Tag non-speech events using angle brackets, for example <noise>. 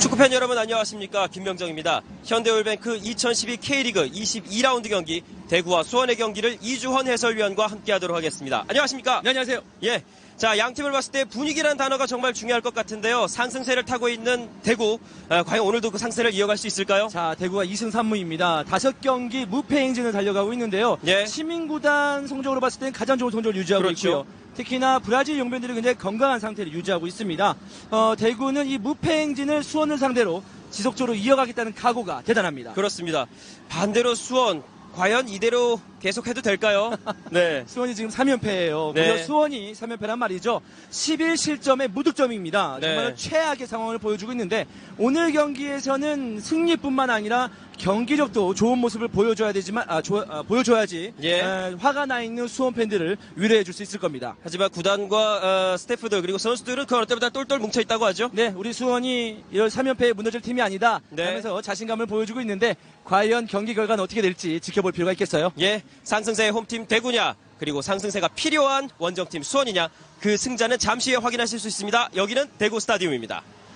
축구팬 여러분 안녕하십니까 김명정입니다. 현대올뱅크 2012 K리그 22라운드 경기 대구와 수원의 경기를 이주헌 해설위원과 함께하도록 하겠습니다. 안녕하십니까? 네, 안녕하세요. 예. 자, 양 팀을 봤을 때 분위기라는 단어가 정말 중요할 것 같은데요. 상승세를 타고 있는 대구, 아, 과연 오늘도 그 상승세를 이어갈 수 있을까요? 자, 대구가 2승 3무입니다. 다섯 경기 무패 행진을 달려가고 있는데요. 예. 시민구단 성적으로 봤을 때는 가장 좋은 성적을 유지하고 그렇죠. 있고요. 특히나 브라질 용병들이 굉장히 건강한 상태를 유지하고 있습니다. 어, 대구는 이 무패 행진을 수원을 상대로 지속적으로 이어가겠다는 각오가 대단합니다. 그렇습니다. 반대로 수원, 과연 이대로 계속 해도 될까요? <laughs> 네. 수원이 지금 3연패예요. 네. 무려 수원이 3연패란 말이죠. 11실점의 무득점입니다. 네. 정말 최악의 상황을 보여주고 있는데 오늘 경기에서는 승리뿐만 아니라 경기력도 좋은 모습을 보여줘야 되지만 아, 조- 아, 보여줘야지 예. 에, 화가 나 있는 수원 팬들을 위로해 줄 수 있을 겁니다. 하지만 구단과 어, 스태프들 그리고 선수들은 그 어느 때보다 똘똘 뭉쳐 있다고 하죠. 네, 우리 수원이 이런 3연패에 무너질 팀이 아니다 네. 하면서 자신감을 보여주고 있는데 과연 경기 결과는 어떻게 될지 지켜볼 필요가 있겠어요. 예, 상승세의 홈팀 대구냐, 그리고 상승세가 필요한 원정팀 수원이냐, 그 승자는 잠시 후에 확인하실 수 있습니다. 여기는 대구 스타디움입니다.